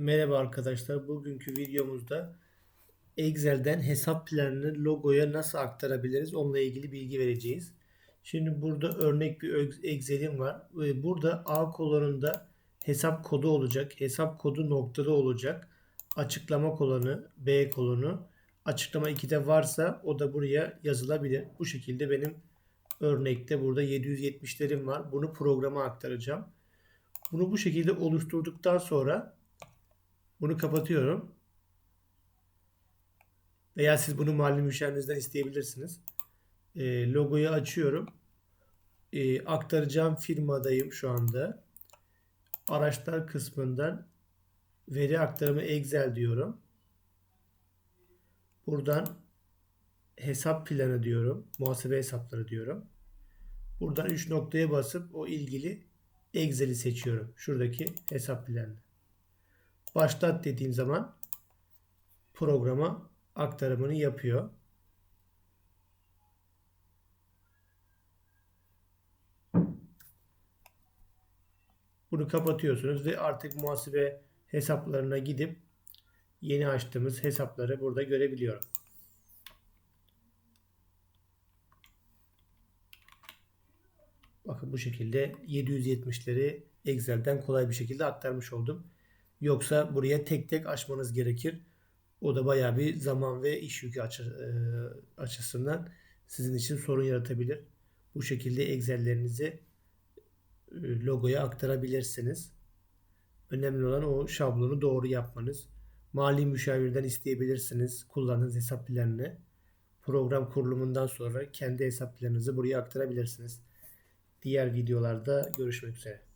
Merhaba arkadaşlar. Bugünkü videomuzda Excel'den hesap planını logoya nasıl aktarabiliriz onunla ilgili bilgi vereceğiz. Şimdi burada örnek bir Excel'im var. Burada A kolonunda hesap kodu olacak. Hesap kodu noktada olacak. Açıklama kolonu B kolonu. Açıklama 2'de varsa o da buraya yazılabilir. Bu şekilde benim örnekte burada 770'lerim var. Bunu programa aktaracağım. Bunu bu şekilde oluşturduktan sonra bunu kapatıyorum. Veya siz bunu mali müşavirinizden isteyebilirsiniz. E, logoyu açıyorum. E, aktaracağım firmadayım şu anda. Araçlar kısmından veri aktarımı Excel diyorum. Buradan hesap planı diyorum. Muhasebe hesapları diyorum. Buradan 3 noktaya basıp o ilgili Excel'i seçiyorum. Şuradaki hesap planı. Başlat dediğim zaman programa aktarımını yapıyor. Bunu kapatıyorsunuz ve artık muhasebe hesaplarına gidip yeni açtığımız hesapları burada görebiliyorum. Bakın bu şekilde 770'leri Excel'den kolay bir şekilde aktarmış oldum. Yoksa buraya tek tek açmanız gerekir. O da bayağı bir zaman ve iş yükü e, açısından sizin için sorun yaratabilir. Bu şekilde Excel'lerinizi e, logoya aktarabilirsiniz. Önemli olan o şablonu doğru yapmanız. Mali müşavirden isteyebilirsiniz kullandığınız hesap planını. Program kurulumundan sonra kendi hesap planınızı buraya aktarabilirsiniz. Diğer videolarda görüşmek üzere.